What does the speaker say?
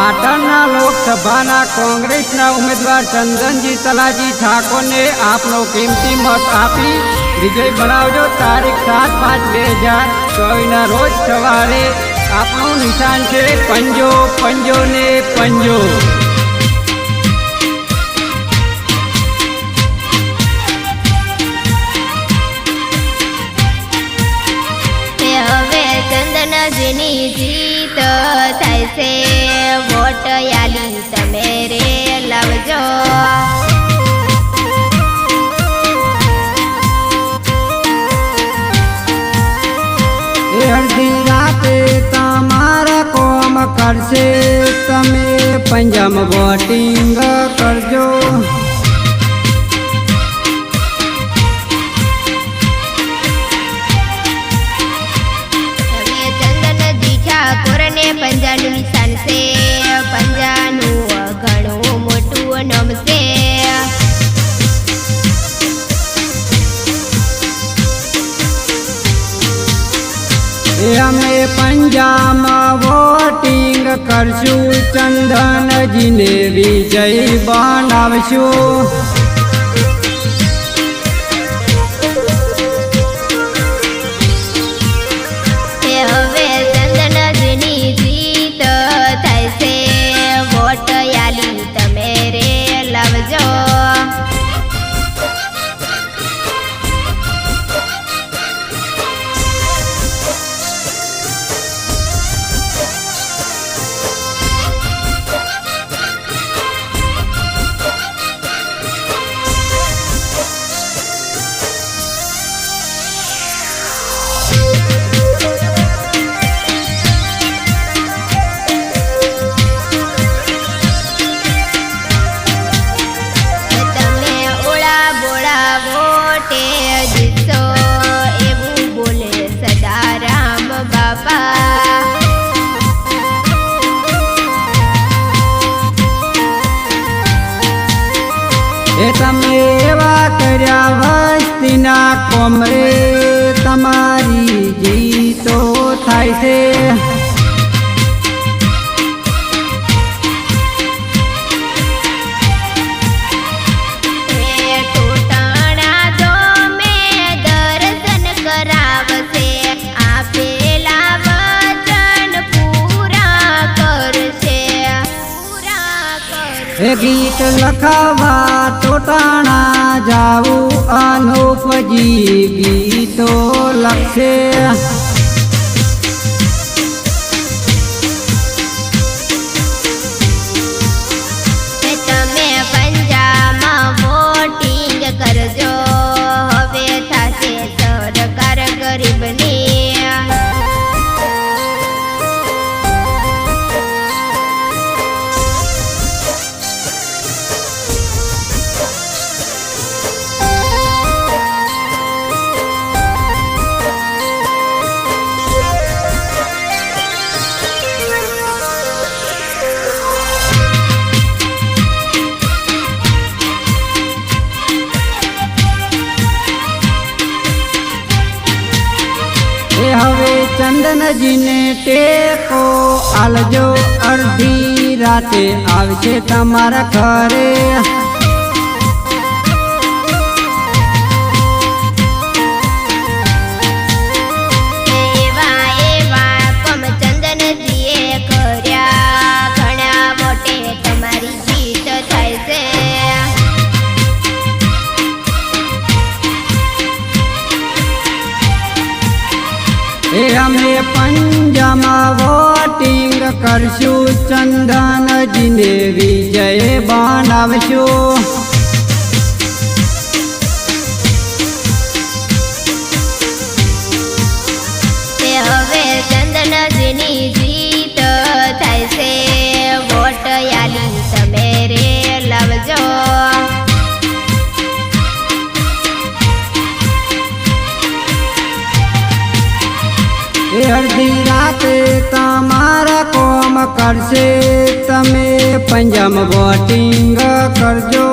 પાટણના લોકસભાના કોંગ્રેસના ઉમેદવાર ચંદનજી તલાજી ઠાકોરને આપનો કિંમતી મત આપી વિજય બનાવજો તારીખ સાત પાંચ બે હજાર ચોવીસના રોજ સવારે. આપણું નિશાન છે પંજો પંજો ને પંજો. હવે ચંદનજીની જીત છે. વોટ યાલી તમે રે લાવજો. અડધી રાતે તમારા કોમ કરશે. તમે પંજાબ વોટિંગ કરજો. પંજાનું પંજાનું ઘણું મોટું નામ છે અમે પંજામાં વોટિંગ કરશું ચંદનજીને વિજય બનાવશું. એ તમે એવા કર્યા વસ્તીના કોમરે તમારી જીતો થાય છે. એ ગીત લખાવા ટોટાણા જાવું અનુપજી ગીતો લખશે. ચંદનજીને ટેકો આલજો અડધી રાતે આવશે તમારા ઘરે. એ અમે પંજામાં વોટિંગ કરશું ચંદનજીને વિજય બનાવશું. કરશે તમે પંજાબ વોટિંગ કરજો.